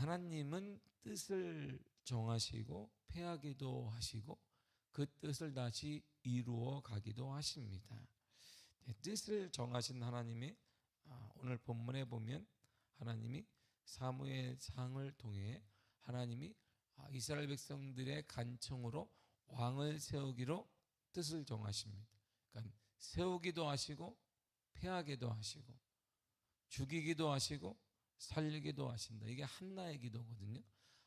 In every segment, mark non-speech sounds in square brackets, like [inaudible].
하나님은 뜻을 정하시고 패하기도 하시고 그 뜻을 다시 이루어 가기도 하십니다. 네, 뜻을 정하신 하나님이 아, 오늘 본문에 보면 하나님이 사무의 상을 통해 하나님이 아, 이스라엘 백성들의 간청으로 왕을 세우기로 뜻을 정하십니다. 그러니까 세우기도 하시고 패하기도 하시고 죽이기도 하시고 살리기도 하신다. 이게 한나의 기도거든요.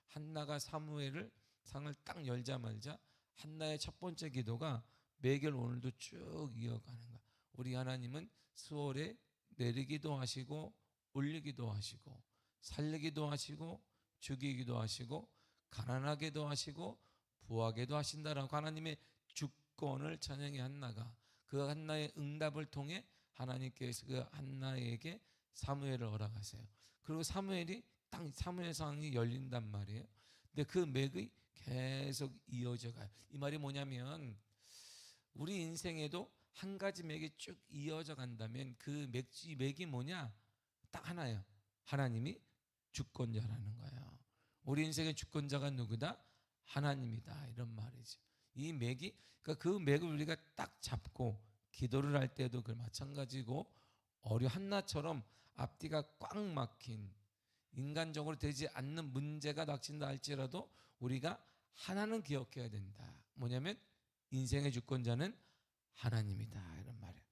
한나가 사무엘을 상을 딱 열자마자 한나의 첫 번째 기도가 매결 오늘도 쭉 이어가는 거야. 우리 하나님은 수월에 내리기도 하시고 올리기도 하시고 살리기도 하시고 죽이기도 하시고 가난하게도 하시고 부하게도 하신다라고 하나님의 주권을 찬양해 한나가 그 한나의 응답을 통해 하나님께서 그 한나에게 사무엘을 허락하세요. 그리고 사무엘이 딱 사무엘 상이 열린단 말이에요. 근데 그 맥이 계속 이어져 가요. 이 말이 뭐냐면 우리 인생에도 한 가지 맥이 쭉 이어져 간다면 그 맥이 맥이 뭐냐? 딱 하나예요. 하나님이 주권자라는 거예요. 우리 인생의 주권자가 누구다? 하나님이다. 이런 말이죠. 이 맥이 그러니까 그 맥을 우리가 딱 잡고 기도를 할 때도 그 마찬가지고 어려 한나처럼 앞뒤가 꽉 막힌 인간적으로 되지 않는 문제가 닥친다 할지라도 우리가 하나는 기억해야 된다. 뭐냐면 인생의 주권자는 하나님이다 이런 말이에요.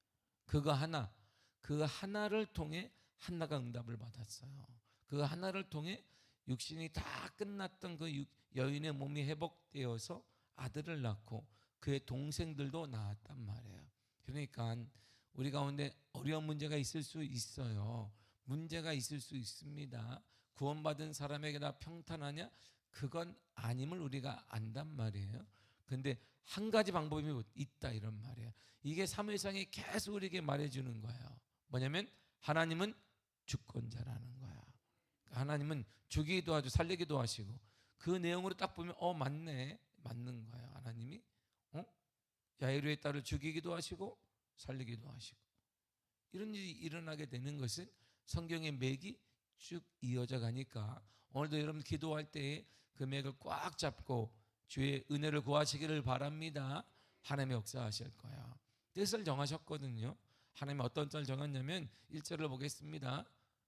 그거 하나, 그 하나를 통해 한나가 응답을 받았어요. 그 하나를 통해 육신이 다 끝났던 그 육- 여인의 몸이 회복되어서 아들을 낳고 그의 동생들도 낳았단 말이에요. 그러니까 우리 가운데 어려운 문제가 있을 수 있어요. 문제가 있을 수 있습니다. 구원받은 사람에게 다 평탄하냐? 그건 아님을 우리가 안단 말이에요. 근데 한 가지 방법이 있다 이런 말이에요. 이게 사무엘상이 계속 우리에게 말해주는 거예요. 뭐냐면 하나님은 주권자라는 거야. 하나님은 주기도 하고 살리기도 하시고 그 내용으로 딱 보면 어 맞네 맞는 거예요. 하나님이 어 야이루의 딸을 죽이기도 하시고 살리기도 하시고 이런 일이 일어나게 되는 것은 성경의 맥이 쭉 이어져 가니까 오늘도 여러분 기도할 때에 그 맥을 꽉 잡고 주의 은혜를 구하시기를 바랍니다. 하나님의 역사하실 거야. 뜻을 정하셨거든요. 하나님이 어떤 뜻을 정했냐면 1절을 보겠습니다.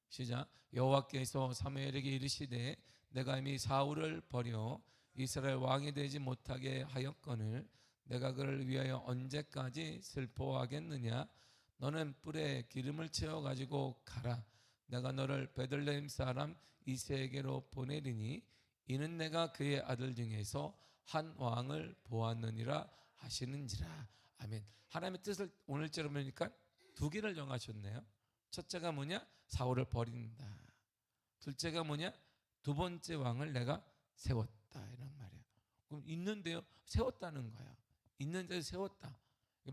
시작. 여호와께서 사무엘에게 이르시되 내가 이미 사울을 버려 이스라엘 왕이 되지 못하게 하였거늘 내가 그를 위하여 언제까지 슬퍼하겠느냐? 너는 뿔에 기름을 채워 가지고 가라. 내가 너를 베들레헴 사람 이세에게로 보내리니 이는 내가 그의 아들 중에서 한 왕을 보았느니라 하시는지라. 아멘. 하나님의 뜻을 오늘처럼 보니까 두 개를 정하셨네요. 첫째가 뭐냐? 사울을 버린다. 둘째가 뭐냐? 두 번째 왕을 내가 세웠다. 이런 말이에요 그럼 있는데요. 세웠다는 거야 있는데 세웠다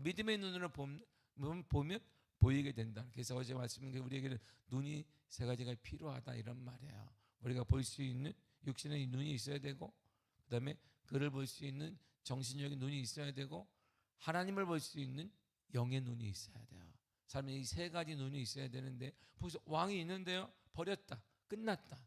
믿음의 눈으로 보면, 보이게 된다 그래서 어제 말씀인 게 우리에게는 눈이 세 가지가 필요하다 이런 말이에요 우리가 볼 수 있는 육신의 눈이 있어야 되고 그다음에 그를 볼 수 있는 정신적인 눈이 있어야 되고 하나님을 볼 수 있는 영의 눈이 있어야 돼요. 삶에 이세 가지 눈이 있어야 되는데 벌써 왕이 있는데요 버렸다 끝났다.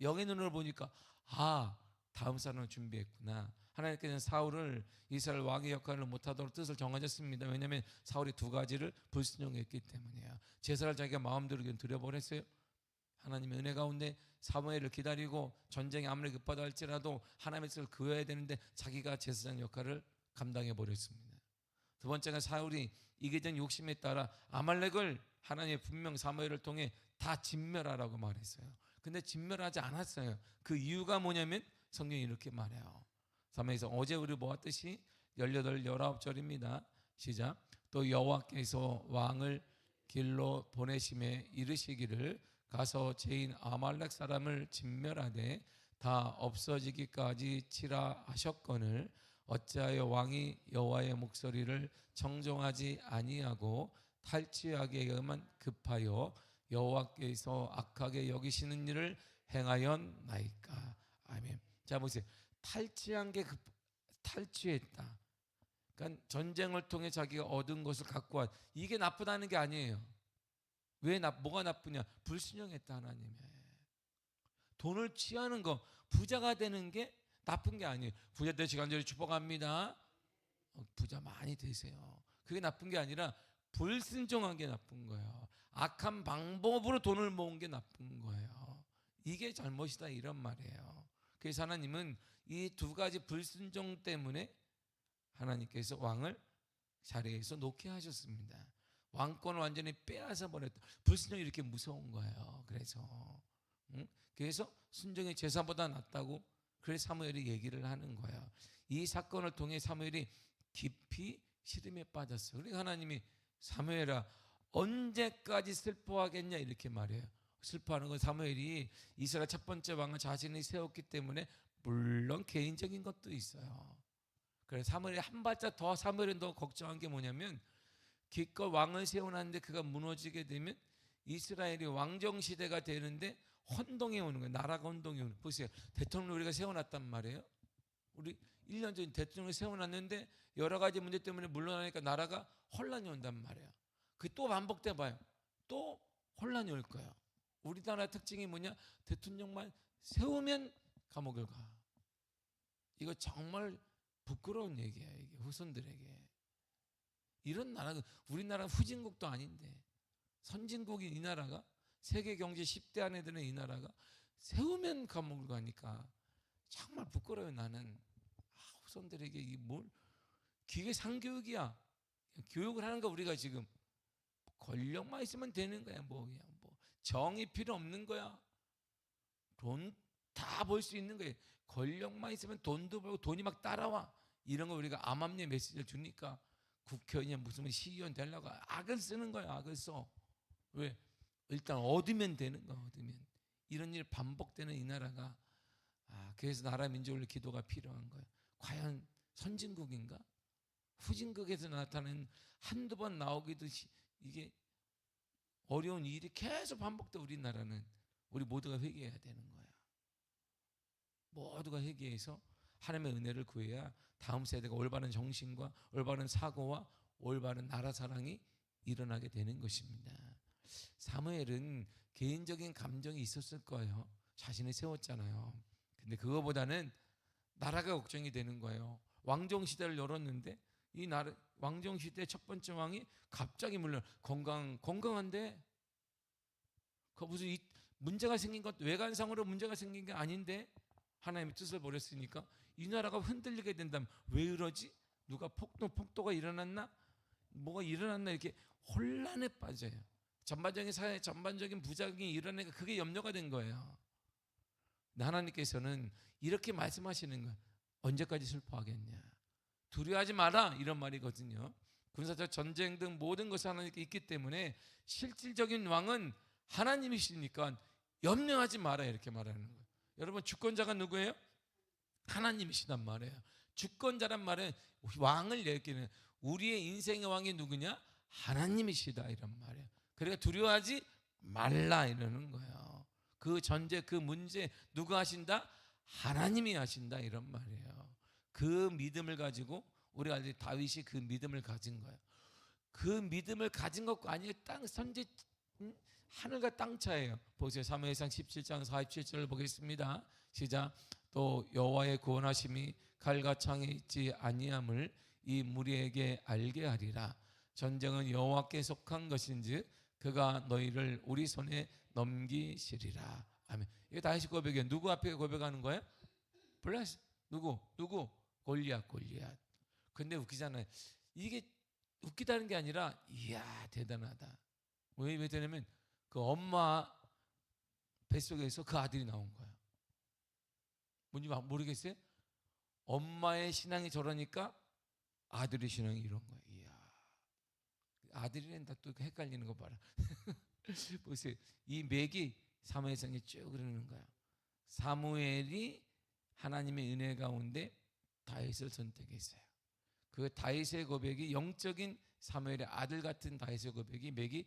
영의 눈으로 보니까 아 다음 사람을 준비했구나. 하나님께서는 사울을 이스라엘 왕의 역할을 못하도록 뜻을 정하셨습니다. 왜냐하면 사울이 두 가지를 불순종했기 때문이에요. 제사를 자기가 마음대로 드려버렸어요. 하나님의 은혜 가운데 사무엘을 기다리고 전쟁이 아무리 급하다 할지라도 하나님의 뜻을 그어야 되는데 자기가 제사장 역할을 감당해 버렸습니다. 두 번째가 사울이 이기전 욕심에 따라 아말렉을 하나님의 분명 사무엘을 통해 다 진멸하라고 말했어요. 근데 진멸하지 않았어요. 그 이유가 뭐냐면 성경이 이렇게 말해요. 사무엘서 어제 우리 보았듯이 18, 19절입니다. 시작. 또 여호와께서 왕을 길로 보내심에 이르시기를 가서 죄인 아말렉 사람을 진멸하되 다 없어지기까지 치라 하셨거늘 어찌하여 왕이 여호와의 목소리를 정정하지 아니하고 탈취하게만 급하여 여호와께서 악하게 여기시는 일을 행하였나이까 아멘. 자 보세요. 탈취한 게 급, 탈취했다. 그러니까 전쟁을 통해 자기가 얻은 것을 갖고 왔. 이게 나쁘다는 게 아니에요. 왜 나, 뭐가 나쁘냐? 불순종했다 하나님의. 돈을 취하는 거 부자가 되는 게 나쁜 게 아니에요. 부자 되시 간절히 축복합니다. 어, 부자 많이 되세요. 그게 나쁜 게 아니라 불순종한 게 나쁜 거예요. 악한 방법으로 돈을 모은 게 나쁜 거예요. 이게 잘못이다 이런 말이에요. 그래서 하나님은 이 두 가지 불순종 때문에 하나님께서 왕을 자리에서 놓게 하셨습니다. 왕권을 완전히 빼앗아 버렸다. 불순종이 이렇게 무서운 거예요. 그래서 응? 그래서 순종이 제사보다 낫다고 그래서 사무엘이 얘기를 하는 거예요. 이 사건을 통해 사무엘이 깊이 시름에 빠졌어요. 그러니까 하나님이 사무엘아 언제까지 슬퍼하겠냐 이렇게 말해요. 슬퍼하는 건 사무엘이 이스라엘 첫 번째 왕을 자신이 세웠기 때문에 물론 개인적인 것도 있어요. 그래서 사무엘이 한 발짝 더 사무엘은 더 걱정한 게 뭐냐면 기껏 왕을 세워놨는데 그가 무너지게 되면 이스라엘이 왕정 시대가 되는데 혼동해 오는 거예요. 나라가 혼동해 오는. 보세요. 대통령 우리가 세워놨단 말이에요. 우리 1년 전 대통령을 세워놨는데 여러 가지 문제 때문에 물러나니까 나라가 혼란이 온단 말이에요. 그 또 반복돼 봐요. 또 혼란이 올 거예요. 우리나라 특징이 뭐냐? 대통령만 세우면 감옥을 가. 이거 정말 부끄러운 얘기야 이게 후손들에게. 이런 나라가 우리나라 후진국도 아닌데 선진국인 이 나라가 세계 경제 10대 안에 드는 이 나라가 세우면 감옥을 가니까 정말 부끄러워요 나는 아, 후손들에게 이게 뭘 기계 상교육이야 교육을 하는 거 우리가 지금 권력만 있으면 되는 거야 뭐 그냥 뭐 정이 필요 없는 거야 돈 다벌수 있는 거예요 권력만 있으면 돈도 벌고 돈이 막 따라와 이런 거 우리가 암암리의 메시지를 주니까 국회의원 무슨 시의원 되려고 악을 쓰는 거야 악을 써 왜 일단 얻으면 되는 거 얻으면 이런 일 반복되는 이 나라가 아 그래서 나라 민족을 기도가 필요한 거예요. 과연 선진국인가? 후진국에서 나타나는 한두 번 나오기도 시, 이게 어려운 일이 계속 반복돼 우리나라는 우리 모두가 회개해야 되는 거야. 모두가 회개해서 하나님의 은혜를 구해야 다음 세대가 올바른 정신과 올바른 사고와 올바른 나라 사랑이 일어나게 되는 것입니다. 사무엘은 개인적인 감정이 있었을 거예요. 자신을 세웠잖아요. 근데 그거보다는 나라가 걱정이 되는 거예요. 왕정 시대를 열었는데 이 나라 왕정 시대 첫 번째 왕이 갑자기 물론 건강 건강한데 그 무슨 이 문제가 생긴 것 외관상으로 문제가 생긴 게 아닌데 하나님의 뜻을 버렸으니까 이 나라가 흔들리게 된다면 왜 그러지? 누가 폭도 폭도가 일어났나? 뭐가 일어났나 이렇게 혼란에 빠져요. 전반적인 사회 전반적인 부작용이 일어나니까 그게 염려가 된 거예요. 하나님께서는 이렇게 말씀하시는 거예요. 언제까지 슬퍼하겠냐? 두려워하지 마라 이런 말이거든요. 군사적 전쟁 등 모든 것이 하나님께 있기 때문에 실질적인 왕은 하나님이시니까 염려하지 마라 이렇게 말하는 거예요. 여러분 주권자가 누구예요? 하나님이시단 말이에요. 주권자란 말은 왕을 얘기는 우리의 인생의 왕이 누구냐? 하나님이시다 이런 말이에요. 그러니까 두려워하지 말라 이러는 거예요. 그 전제 그 문제 누가 하신다? 하나님이 하신다 이런 말이에요. 그 믿음을 가지고 우리가 이제 다윗이 그 믿음을 가진 거예요. 그 믿음을 가진 것과 아니에요. 땅 선지 음? 하늘과 땅 차예요. 보세요. 사무엘상 17장 47절을 보겠습니다. 시작. 또 여호와의 구원하심이 칼과 창에 있지 아니함을 이 무리에게 알게 하리라. 전쟁은 여호와께 속한 것인즉 그가 너희를 우리 손에 넘기시리라. 아멘. 이게 다시 고백이에요. 누구 앞에 고백하는 거예요? 블라스 누구? 누구? 골리앗 골리앗. 근데 웃기잖아요. 이게 웃기다는 게 아니라 이야 대단하다. 왜, 왜 되냐면 그 엄마 뱃속에서 그 아들이 나온 거예요. 뭔지 모르겠어요? 엄마의 신앙이 저러니까 아들의 신앙이 이런 거예요. 이야. 아들이란다 또 헷갈리는 거 봐라. [laughs] 보세요. 이 맥이 사무엘상에 쭉 흐르는 거야. 사무엘이 하나님의 은혜 가운데 다윗을 선택했어요. 그 다윗의 고백이 영적인 사무엘의 아들 같은 다윗의 고백이 맥이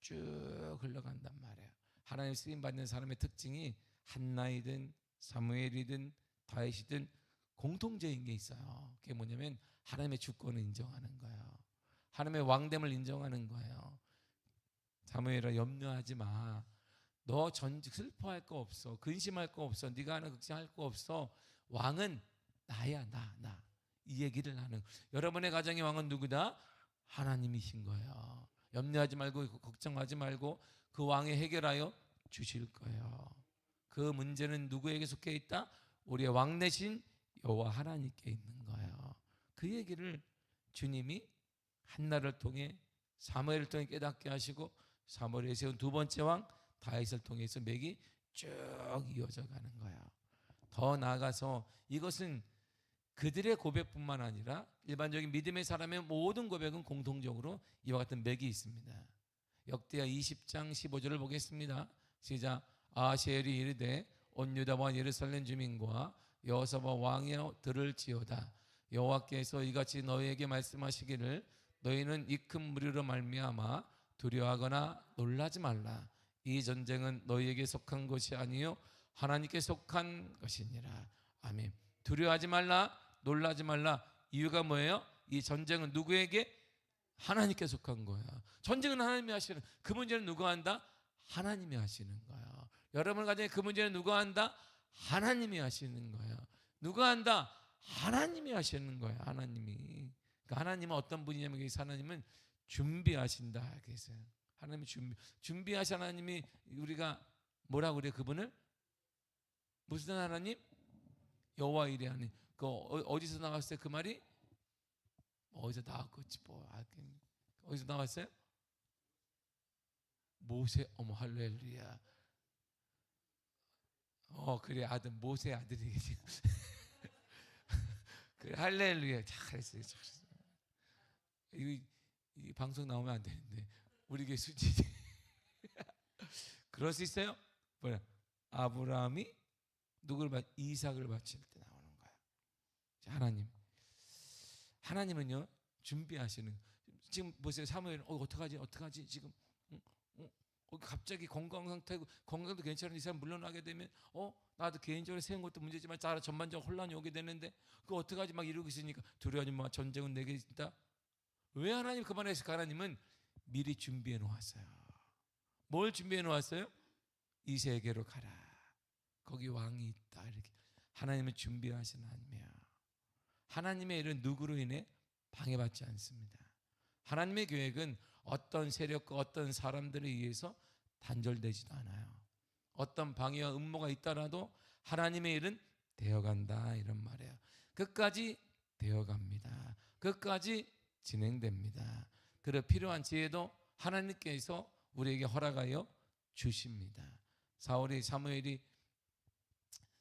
쭉 흘러간단 말이에요. 하나님 쓰임 받는 사람의 특징이 한나이든 사무엘이든 다윗이든 공통적인 게 있어요. 그게 뭐냐면 하나님의 주권을 인정하는 거예요. 하나님의 왕됨을 인정하는 거예요. 사무엘아 염려하지 마. 너 전 슬퍼할 거 없어. 근심할 거 없어. 네가 하는 걱정할 거 없어. 왕은 나야 나 나. 이 얘기를 하는 여러분의 가정의 왕은 누구다? 하나님이신 거예요. 염려하지 말고 걱정하지 말고 그 왕이 해결하여 주실 거예요. 그 문제는 누구에게 속해 있다? 우리의 왕 대신 여호와 하나님께 있는 거예요. 그 얘기를 주님이 한나를 통해 사무엘을 통해 깨닫게 하시고 사무엘에 세운 두 번째 왕 다윗을 통해서 맥이 쭉 이어져 가는 거예요. 더 나아가서 이것은 그들의 고백뿐만 아니라 일반적인 믿음의 사람의 모든 고백은 공통적으로 이와 같은 맥이 있습니다. 역대하 20장 15절을 보겠습니다. 시작. 아시엘이 이르되 온 유다와 예루살렘 주민과 여호사바 왕이여 들을 지어다. 여호와께서 이같이 너희에게 말씀하시기를 너희는 이 큰 무리로 말미암아 두려워하거나 놀라지 말라. 이 전쟁은 너희에게 속한 것이 아니요 하나님께 속한 것이니라. 아멘. 두려워하지 말라. 놀라지 말라. 이유가 뭐예요? 이 전쟁은 누구에게 하나님께 속한 거야. 전쟁은 하나님이 하시는 그 문제는 누가 한다? 하나님이 하시는 거야. 여러분 가정에 그 문제는 누가 한다? 하나님이 하시는 거야. 누가 한다? 하나님이 하시는 거야. 하나님이. 그러니까 하나님은 어떤 분이냐면 하나님은 준비하신다. 그래서 하나님이 준비 준비하신 하나님이 우리가 뭐라 그래 그분을 무슨 하나님? 여호와 이레 하나님. 그 어- 어디서 나왔어요? 그 말이 어디서 나왔겠지 뭐. 하긴. 어디서 나왔어요? 모세 어머 할렐루야. 어 그래 아들 모세 아들이지. [laughs] 그래 할렐루야 잘했어요. 잘했어요. 이, 이 방송 나오면 안 되는데 우리 교회 수지 [laughs] 그럴 수 있어요? 뭐야 아브라함이 누구를 받 이삭을 바칠 하나님. 하나님은요 준비하시는. 지금 보세요. 사무엘 어 어떡하지? 어떡하지? 지금 응? 어? 어, 갑자기 건강 상태고 건강도 괜찮은 이 사람 물러나게 되면 어 나도 개인적으로 세운 것도 문제지만 자라 전반적 혼란이 오게 되는데 그 어떡하지? 막 이러고 있으니까 두려워하지 마 전쟁은 내게 있다? 왜 하나님 그만했을까? 하나님은 미리 준비해 놓았어요. 뭘 준비해 놓았어요? 이 세계로 가라. 거기 왕이 있다. 이렇게. 하나님은 준비하신 하나님이야 하나님의 일은 누구로 인해 방해받지 않습니다 하나님의 계획은 어떤 세력과 어떤 사람들에 의해서 단절되지도 않아요. 어떤 방해와 음모가 있더라도 하나님의 일은 되어간다 이런 말이에요. 끝까지 되어갑니다. 끝까지 진행됩니다. 그래 필요한 지혜도 하나님께서 우리에게 허락하여 주십니다. 사울이 사무엘이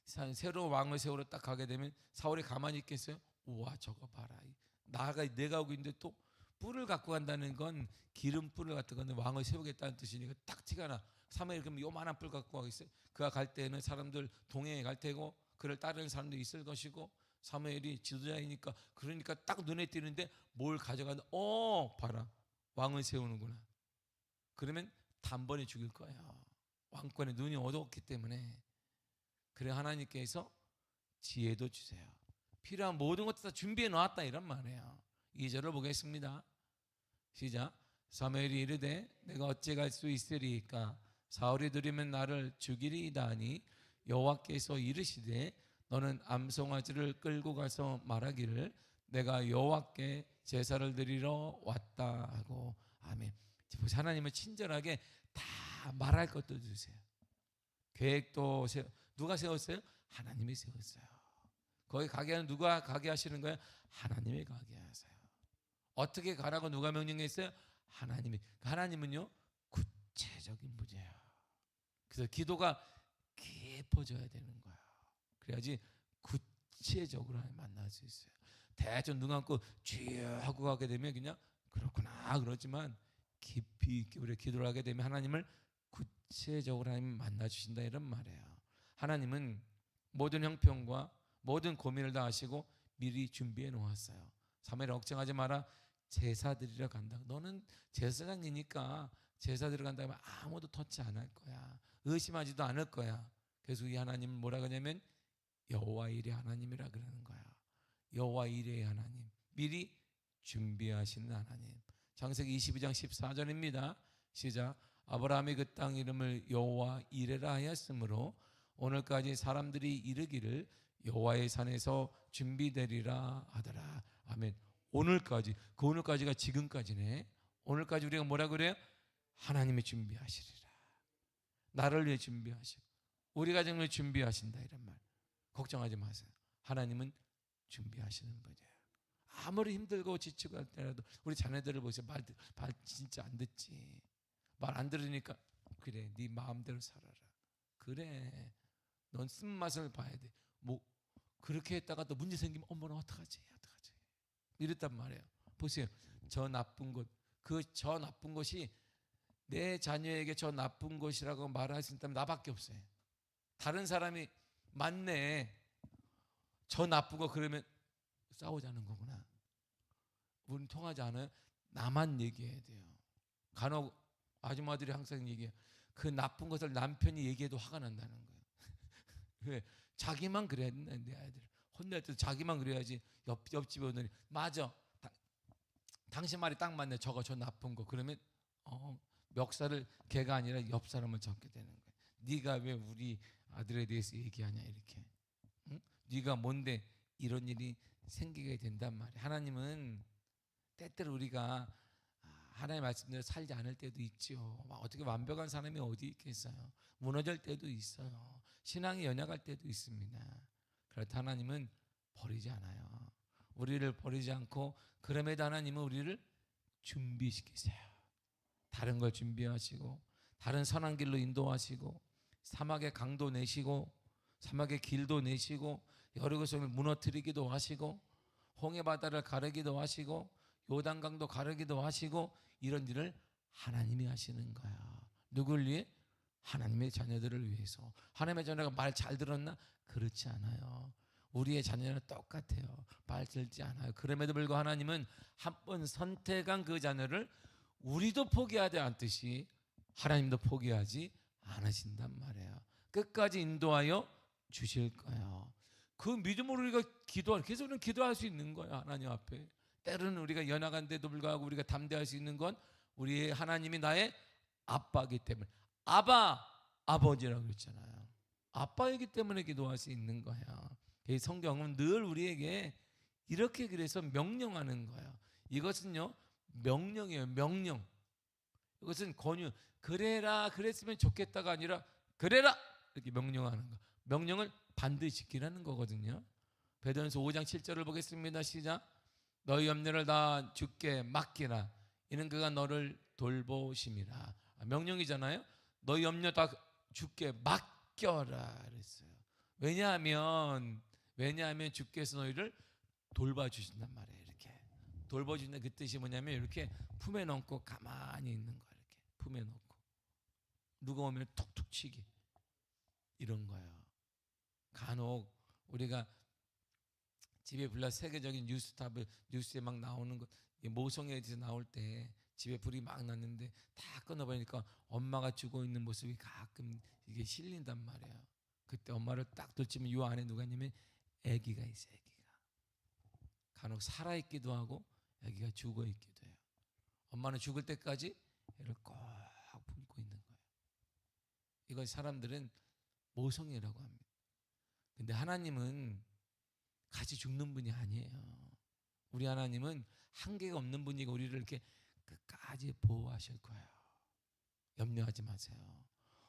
사- 새로 왕을 세우러 딱 가게 되면 사울이 가만히 있겠어요? 우와 저거 봐라. 나가 내가 오고 있는데 또 뿔을 갖고 간다는 건 기름 뿔을 갖고 가는 왕을 세우겠다는 뜻이니까 딱 티가 나. 사무엘 그럼 요만한 뿔 갖고 가겠어요? 그가 갈 때는 사람들 동행에 갈 테고 그를 따르는 사람들이 있을 것이고 사무엘이 지도자이니까 그러니까 딱 눈에 띄는데 뭘 가져가는 어 봐라 왕을 세우는구나. 그러면 단번에 죽일 거예요. 왕권에 눈이 어두웠기 때문에 그래 하나님께서 지혜도 주세요. 필요한 모든 것도 다 준비해 놨다 이런 말이에요. 2절을 보겠습니다. 시작. 사무엘이 이르되 내가 어찌 갈 수 있으리까 사울이 들으면 나를 죽이리이다 하니 여호와께서 이르시되 너는 암송아지를 끌고 가서 말하기를 내가 여호와께 제사를 드리러 왔다 하고 아멘. 하나님은 친절하게 다 말할 것도 주세요. 계획도 세워 누가 세웠어요? 하나님이 세웠어요. 거기 가게 하는 누가 가게 하시는 거예요? 하나님이 가게 하세요. 어떻게 가라고 누가 명령했어요? 하나님이. 하나님은요 구체적인 분이에요. 그래서 기도가 깊어져야 되는 거야. 그래야지 구체적으로 만날 수 있어요. 대충 눈 감고 주여 하고 가게 되면 그냥 그렇구나 그러지만 깊이 있게 우리 기도를 하게 되면 하나님을 구체적으로 하나님 만나 주신다 이런 말이에요. 하나님은 모든 형편과 모든 고민을 다 아시고 미리 준비해 놓았어요. 사무엘 걱정하지 마라. 제사 드리러 간다. 너는 제사장이니까 제사 드리러 간다 면 아무도 터치 안 할 거야. 의심하지도 않을 거야. 그래서 이 하나님은 뭐라 그러냐면 여호와 일의 하나님이라 그러는 거야. 여호와 일의 하나님. 미리 준비하시는 하나님. 창세기 22장 14절입니다. 시작. 아브라함이 그 땅 이름을 여호와 이레라 하였으므로 오늘까지 사람들이 이르기를 여호와의 산에서 준비되리라 하더라. 아멘. 오늘까지 그 오늘까지가 지금까지네. 오늘까지 우리가 뭐라 그래요? 하나님이 준비하시리라. 나를 위해 준비하시고 우리 가정을 준비하신다 이런 말. 걱정하지 마세요. 하나님은 준비하시는 분이에요. 아무리 힘들고 지치고 할 때라도 우리 자녀들을 보세요. 말, 말 진짜 안 듣지. 말 안 들으니까 그래 네 마음대로 살아라. 그래 넌 쓴맛을 봐야 돼. 뭐 그렇게 했다가 또 문제 생기면 어머나 어떡하지 어떡하지 이랬단 말이에요. 보세요. 저 나쁜 것 그 저 나쁜 것이 내 자녀에게 저 나쁜 것이라고 말할 수 있다면 나밖에 없어요. 다른 사람이 맞네. 저 나쁜 거 그러면 싸우자는 거구나. 우리는 통하지 않아요. 나만 얘기해야 돼요. 간혹 아줌마들이 항상 얘기해. 그 나쁜 것을 남편이 얘기해도 화가 난다는 거예요. 왜? 자기만 된다 내 아이들. 혼낼 때도 자기만 그래야지 옆 옆집에 오더니 맞아. 다- 당신 말이 딱 맞네. 저거 저 나쁜 거. 그러면 어, 멱살을 걔가 아니라 옆 사람을 잡게 되는 거예요. 네가 왜 우리 아들에 대해서 얘기하냐 이렇게. 응? 네가 뭔데 이런 일이 생기게 된단 말이에요. 하나님은 때때로 우리가 아, 하나님의 말씀대로 살지 않을 때도 있지요. 막 어떻게 완벽한 사람이 어디 있겠어요. 무너질 때도 있어요. 신앙이 연약할 때도 있습니다. 그렇다 하나님은 버리지 않아요. 우리를 버리지 않고 그럼에도 하나님은 우리를 준비시키세요. 다른 걸 준비하시고 다른 선한 길로 인도하시고 사막의 강도 내시고 사막의 길도 내시고 여리고성을 무너뜨리기도 하시고 홍해 바다를 가르기도 하시고 요단강도 가르기도 하시고 이런 일을 하나님이 하시는 거야. 누굴 위해? 하나님의 자녀들을 위해서. 하나님의 자녀가 말 잘 들었나? 그렇지 않아요. 우리의 자녀는 똑같아요. 말 들지 않아요. 그럼에도 불구하고 하나님은 한 번 선택한 그 자녀를 우리도 포기하지 않듯이 하나님도 포기하지 않으신단 말이에요. 끝까지 인도하여 주실 거예요. 그 믿음으로 우리가 기도할 계속 우리는 기도할 수 있는 거예요. 하나님 앞에. 때로는 우리가 연약한데도 불구하고 우리가 담대할 수 있는 건 우리의 하나님이 나의 아빠이기 때문에 아바 아버지라고 그랬잖아요. 아빠이기 때문에 기도할 수 있는 거예요. 이 성경은 늘 우리에게 이렇게 그래서 명령하는 거예요. 이것은요 명령이에요. 명령. 이것은 권유. 그래라 그랬으면 좋겠다가 아니라 그래라 이렇게 명령하는 거. 명령을 반드시 지키라는 거거든요. 베드로전서 5장 7절을 보겠습니다. 시작. 너희 염려를 다 주께 맡기라. 이는 그가 너를 돌보심이라. 아, 명령이잖아요. 너희 염려 다 주께 맡겨라 그랬어요. 왜냐하면 왜냐하면 주께서 너희를 돌봐 주신단 말이에요. 이렇게 돌봐주신다 그 뜻이 뭐냐면 이렇게 품에 넣고 가만히 있는 거예요. 이렇게 품에 넣고 누가 오면 툭툭 치기 이런 거예요. 간혹 우리가 집에 불나 세계적인 뉴스탑을 뉴스에 막 나오는 것 이게 모성애에 대해서 나올 때 집에 불이 막 났는데 다 끊어버리니까 엄마가 죽어 있는 모습이 가끔 이게 실린단 말이에요. 그때 엄마를 딱 돌치면 요 안에 누가 있냐면 아기가 있어, 아기가. 간혹 살아 있기도 하고 아기가 죽어 있기도 해요. 엄마는 죽을 때까지 애를 꼭 품고 있는 거예요. 이걸 사람들은 모성애라고 합니다. 근데 하나님은 같이 죽는 분이 아니에요. 우리 하나님은 한계가 없는 분이고 우리를 이렇게 끝까지 보호하실 거예요. 염려하지 마세요.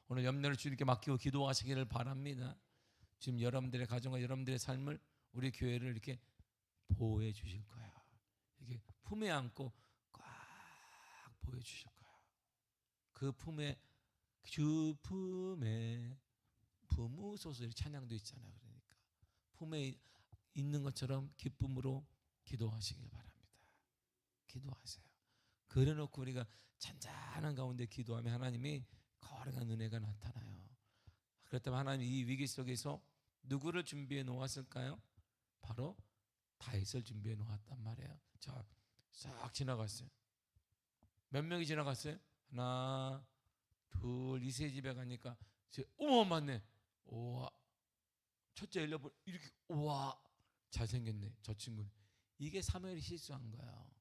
오늘 염려를 주님께 맡기고 기도하시기를 바랍니다. 지금 여러분들의 가정과 여러분들의 삶을 우리 교회를 이렇게 보호해 주실 거예요. 이렇게 품에 안고 꽉 보여 주실 거예요. 그 품에 주 품에 부무소서 이 찬양도 있잖아요. 그러니까 품에 있는 것처럼 기쁨으로 기도하시길 바랍니다. 기도하세요. 그래놓고 우리가 잔잔한 가운데 기도하면 하나님이 거룩한 은혜가 나타나요. 그렇다면 하나님 이 위기 속에서 누구를 준비해 놓았을까요? 바로 다윗을 준비해 놓았단 말이에요. 자, 싹 지나갔어요. 몇 명이 지나갔어요? 하나, 둘, 이세 집에 가니까 어머 맞네. 우와. 첫째 엘리야보 이렇게 우와 잘생겼네 저 친구는 이게 사무엘이 실수한 거예요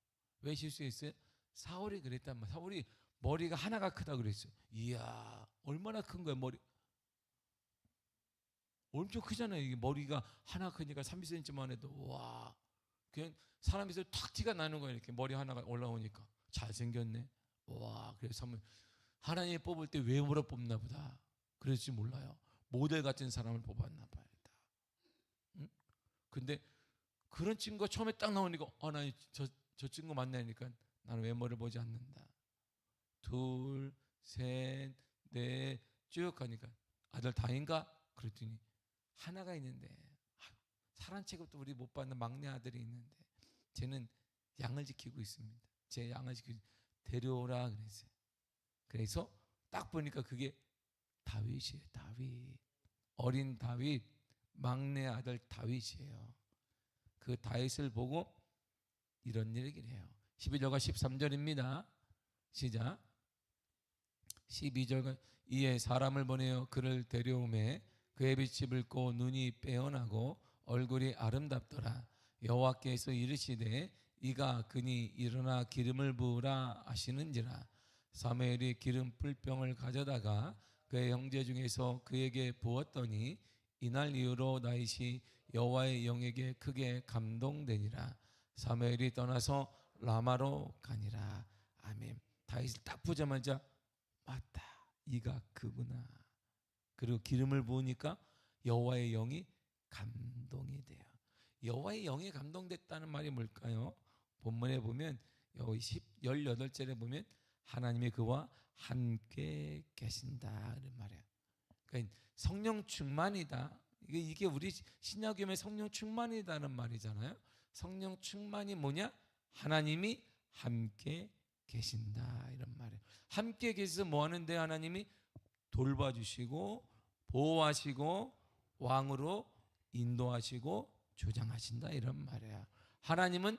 왜 실수했어요? 사울이 그랬단 말이야 사울이 머리가 하나가 크다 그랬어요. 이야 얼마나 큰 거야 머리. 엄청 크잖아요. 이게 머리가 하나 크니까 30cm만 해도 와 그냥 사람에서 탁 티가 나는 거예요. 이렇게 머리 하나가 올라오니까 잘 생겼네. 와 그래서 한번 하나님이 뽑을 때 외모로 뽑나 보다. 그럴지 몰라요. 모델 같은 사람을 뽑았나 봐요. 근데 그런 친구가 처음에 딱 나오니까 아 나 저 저 친구 만나니까 나는 외모를 보지 않는다. 둘, 셋, 넷 쭉 가니까 아들 다인가? 그랬더니 하나가 있는데 아유, 사랑 취급도 우리 못 받는 막내 아들이 있는데 쟤는 양을 지키고 있습니다. 제 양을 지키고 데려오라 그랬어요. 그래서 딱 보니까 그게 다윗이에요. 다윗 어린 다윗 막내 아들 다윗이에요. 그 다윗을 보고 이런 얘기를 해요. 12절과 13절입니다. 시작. 12절과 이에 사람을 보내어 그를 데려오매 그의 빛이 붉고 눈이 빼어나고 얼굴이 아름답더라. 여호와께서 이르시되 이가 그니 일어나 기름을 부으라 하시는지라. 사무엘이 기름 풀병을 가져다가 그의 형제 중에서 그에게 부었더니 이날 이후로 다윗이 여호와의 영에게 크게 감동되니라. 사무엘이 떠나서 라마로 가니라. 아멘. 다윗을 딱 보자마자 맞다. 이가 그구나. 그리고 기름을 부으니까 여호와의 영이 감동이 돼요. 여호와의 영이 감동됐다는 말이 뭘까요? 본문에 보면 여기 18절에 보면 하나님이 그와 함께 계신다 이런 말이에요. 그러니까 성령 충만이다. 이게 우리 신약음의 성령 충만이다는 말이잖아요. 성령 충만이 뭐냐? 하나님이 함께 계신다 이런 말이에요. 함께 계셔서 뭐 하는데 하나님이 돌봐주시고 보호하시고 왕으로 인도하시고 조장하신다 이런 말이야. 하나님은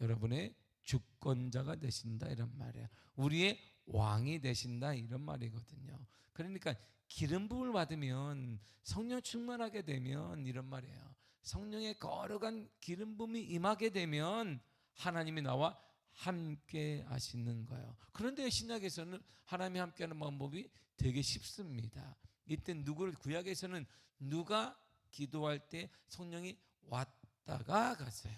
여러분의 주권자가 되신다 이런 말이야. 우리의 왕이 되신다 이런 말이거든요. 그러니까 기름 부을 받으면 성령 충만하게 되면 이런 말이에요. 성령의 거룩한 기름 부음이 임하게 되면 하나님이 나와 함께 하시는 거예요. 그런데 신약에서는 하나님이 함께하는 방법이 되게 쉽습니다. 이때 누구를 구약에서는 누가 기도할 때 성령이 왔다가 갔어요.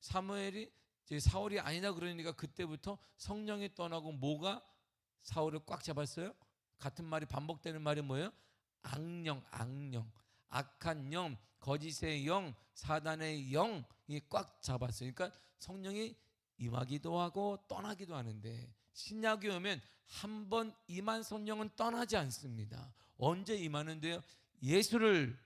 사무엘이 이제 사울이 아니다 그러니까 그때부터 성령이 떠나고 뭐가 사울을 꽉 잡았어요? 같은 말이 반복되는 말이 뭐예요? 악령, 악령, 악한 영, 거짓의 영, 사단의 영이 꽉 잡았어요. 그러니까 성령이 임하기도 하고 떠나기도 하는데 신약이 오면 한 번 임한 성령은 떠나지 않습니다. 언제 임하는데요? 예수를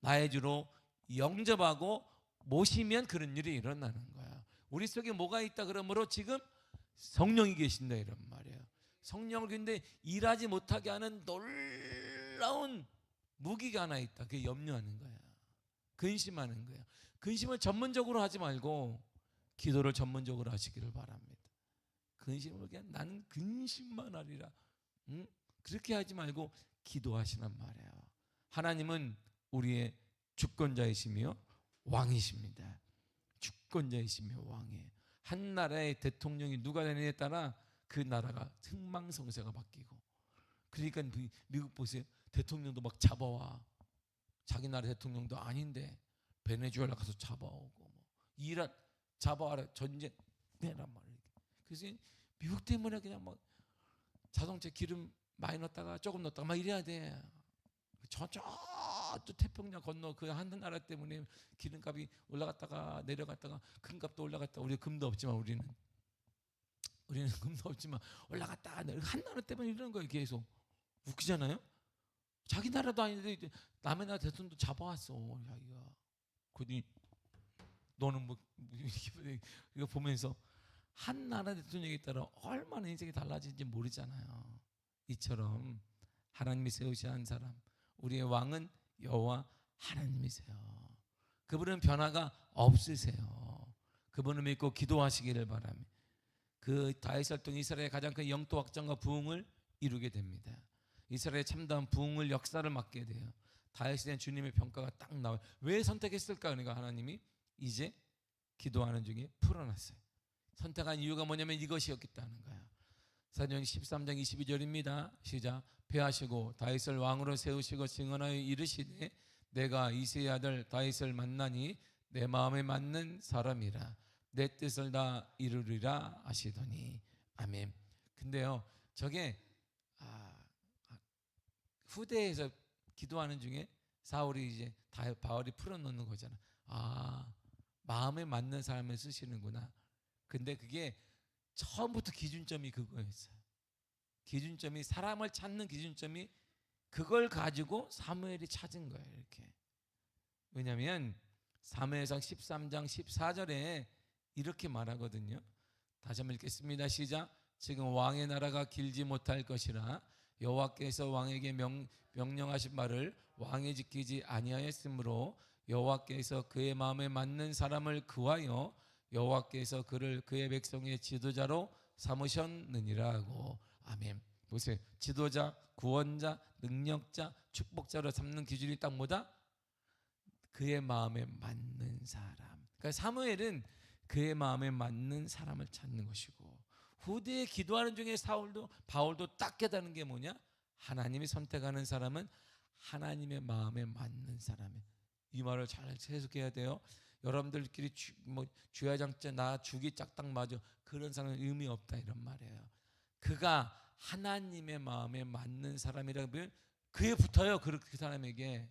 나의 주로 영접하고 모시면 그런 일이 일어나는 거야. 우리 속에 뭐가 있다 그러므로 지금 성령이 계신다 이런 말이에요. 성령을 근데 일하지 못하게 하는 놀라운 무기가 하나 있다. 그게 염려하는 거야. 근심하는 거야. 근심을 전문적으로 하지 말고 기도를 전문적으로 하시기를 바랍니다. 근심을 그냥 나는 근심만 하리라. 응? 그렇게 하지 말고 기도하시란 말이에요. 하나님은 우리의 주권자이시며 왕이십니다. 주권자이시며 왕이에요. 한 나라의 대통령이 누가 되느냐에 따라 그 나라가 흥망성쇠가 바뀌고 그러니까 미- 미국 보세요. 대통령도 막 잡아와. 자기 나라 대통령도 아닌데 베네수엘라 가서 잡아오고 뭐 이란 잡아와라 전쟁 내란 말이에요. 그래서 미국 때문에 그냥 막 자동차 기름 많이 넣었다가 조금 넣었다가 막 이래야 돼. 저저 또 태평양 건너 그 한 나라 때문에 기름값이 올라갔다가 내려갔다가 금값도 올라갔다. 우리 금도 없지만 우리는 우리는 [laughs] 금도 없지만 올라갔다 한 나라 때문에 이러는 거예요 계속 웃기잖아요. 자기 나라도 아닌데 남의 나라 대통령도 잡아왔어 자기가. 그니 너는 뭐 [laughs] 이거 보면서 한 나라 대통령에 따라 얼마나 인생이 달라질지 모르잖아요. 이처럼 하나님이 세우신 한 사람, 우리의 왕은 여호와 하나님이세요. 그분은 변화가 없으세요. 그분을 믿고 기도하시기를 바랍니다. 그 다윗을 통해 이스라엘의 가장 큰 영토 확장과 부흥을 이루게 됩니다. 이스라엘의 참다운 부흥을 역사를 맡게 돼요. 다윗에 대한 주님의 평가가 딱 나와요. 왜 선택했을까? 그러니까 하나님이 이제 기도하는 중에 풀어놨어요. 선택한 이유가 뭐냐면 이것이었겠다는 거야. 사도행 13장 22절입니다. 시작. 패하시고 다윗을 왕으로 세우시고 증언하여 이르시되 내가 이세의 아들 다윗을 만나니 내 마음에 맞는 사람이라 내 뜻을 다 이루리라 하시더니 아멘. 근데요, 저게 아, 아, 후대에서 기도하는 중에 사울이 이제 다 바울이 풀어놓는 거잖아. 아, 마음에 맞는 사람을 쓰시는구나. 근데 그게 처음부터 기준점이 그거였어요. 기준점이 사람을 찾는 기준점이 그걸 가지고 사무엘이 찾은 거예요. 이렇게. 왜냐하면 사무엘상 13장 14절에 이렇게 말하거든요. 다시 한번 읽겠습니다. 시작. 지금 왕의 나라가 길지 못할 것이라 여호와께서 왕에게 명, 명령하신 말을 왕이 지키지 아니하였으므로 여호와께서 그의 마음에 맞는 사람을 구하여 여호와께서 그를 그의 백성의 지도자로 삼으셨느니라 하고 아멘. 보세요. 지도자, 구원자, 능력자, 축복자로 삼는 기준이 딱 뭐다? 그의 마음에 맞는 사람. 그러니까 사무엘은 그의 마음에 맞는 사람을 찾는 것이고 후대에 기도하는 중에 사울도 바울도 딱 깨닫는 게 뭐냐? 하나님이 선택하는 사람은 하나님의 마음에 맞는 사람이. 이 말을 잘 해석해야 돼요. 여러분들끼리 주, 뭐 주야장자 나 죽이 짝딱 맞아 그런 사람은 의미 없다 이런 말이에요. 그가 하나님의 마음에 맞는 사람이라면 그에 붙어요. 그, 그 사람에게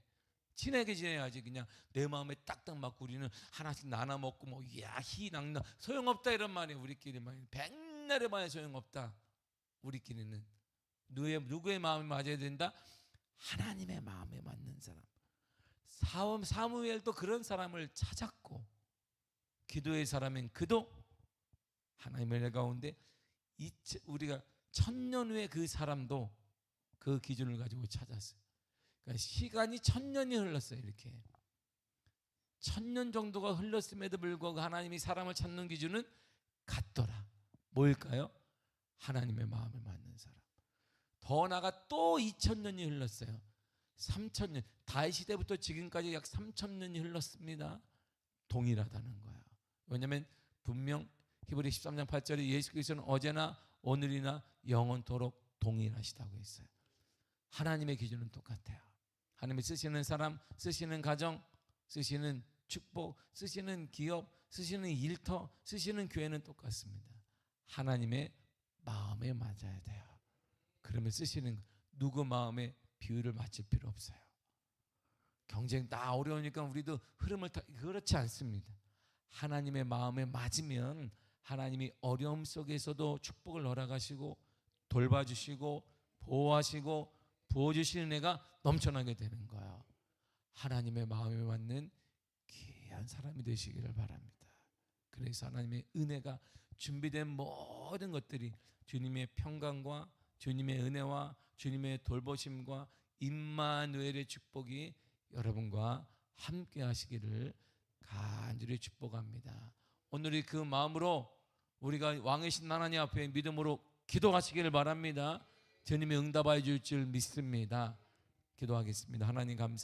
친하게 지내야지 그냥 내 마음에 딱딱 맞고 우리는 하나씩 나눠 먹고 뭐 야히 낭나 소용없다 이런 말이에요. 우리끼리만 백날 해봐야 소용없다. 우리끼리는 누구의 누구의 마음에 맞아야 된다? 하나님의 마음에 맞는 사람. 사움 사무엘도 그런 사람을 찾았고 기도의 사람인 그도 하나님의 은혜 가운데 이 우리가 천년 후에 그 사람도 그 기준을 가지고 찾았어요. 그러니까 시간이 천 년이 흘렀어요. 이렇게 천 년 정도가 흘렀음에도 불구하고 하나님이 사람을 찾는 기준은 같더라. 뭘까요? 하나님의 마음에 맞는 사람. 더 나가 또 2000년이 흘렀어요. 3000년. 다윗 시대부터 지금까지 약 3000년이 흘렀습니다. 동일하다는 거야. 왜냐하면 분명 히브리 13장 8절에 예수 그리스도는 어제나 오늘이나 영원토록 동일하시다고 했어요. 하나님의 기준은 똑같아요. 하나님이 쓰시는 사람, 쓰시는 가정, 쓰시는 축복, 쓰시는 기업, 쓰시는 일터, 쓰시는 교회는 똑같습니다. 하나님의 마음에 맞아야 돼요. 그러면 쓰시는 누구 마음에 비율을 맞출 필요 없어요. 경쟁 다 어려우니까 우리도 흐름을 타 그렇지 않습니다. 하나님의 마음에 맞으면 하나님이 어려움 속에서도 축복을 허락하시고 돌봐주시고 보호하시고 부어주시는 애가 넘쳐나게 되는 거예요. 하나님의 마음에 맞는 귀한 사람이 되시기를 바랍니다. 그래서 하나님의 은혜가 준비된 모든 것들이 주님의 평강과 주님의 은혜와 주님의 돌보심과 임마누엘의 축복이 여러분과 함께 하시기를 간절히 축복합니다. 오늘이 그 마음으로 우리가 왕이신 하나님 앞에 믿음으로 기도하시기를 바랍니다. 주님이 응답하여 줄 줄 믿습니다. 기도하겠습니다. 하나님 감사